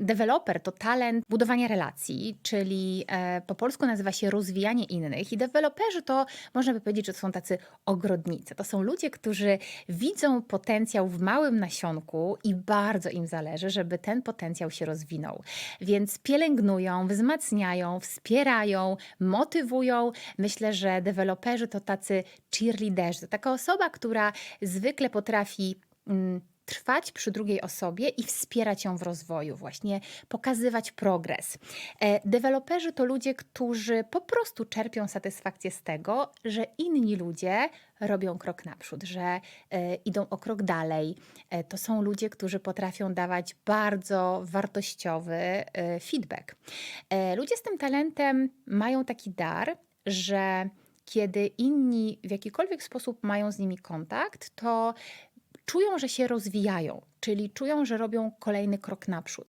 deweloper to talent budowania relacji, czyli e, po polsku nazywa się rozwijanie innych. I deweloperzy to można by powiedzieć, że to są tacy ogrodnicy. To są ludzie, którzy widzą potencjał w małym nasionku i bardzo im zależy, żeby ten potencjał się rozwinął. Więc pielęgnują, wzmacniają, wspierają, motywują. Myślę, że deweloperzy to tacy cheerleaderzy. Taka osoba, która zwykle potrafi. Mm, trwać przy drugiej osobie i wspierać ją w rozwoju, właśnie pokazywać progres. E, Deweloperzy to ludzie, którzy po prostu czerpią satysfakcję z tego, że inni ludzie robią krok naprzód, że e, idą o krok dalej. E, to są ludzie, którzy potrafią dawać bardzo wartościowy feedback. Ludzie z tym talentem mają taki dar, że kiedy inni w jakikolwiek sposób mają z nimi kontakt, to czują, że się rozwijają, czyli czują, że robią kolejny krok naprzód.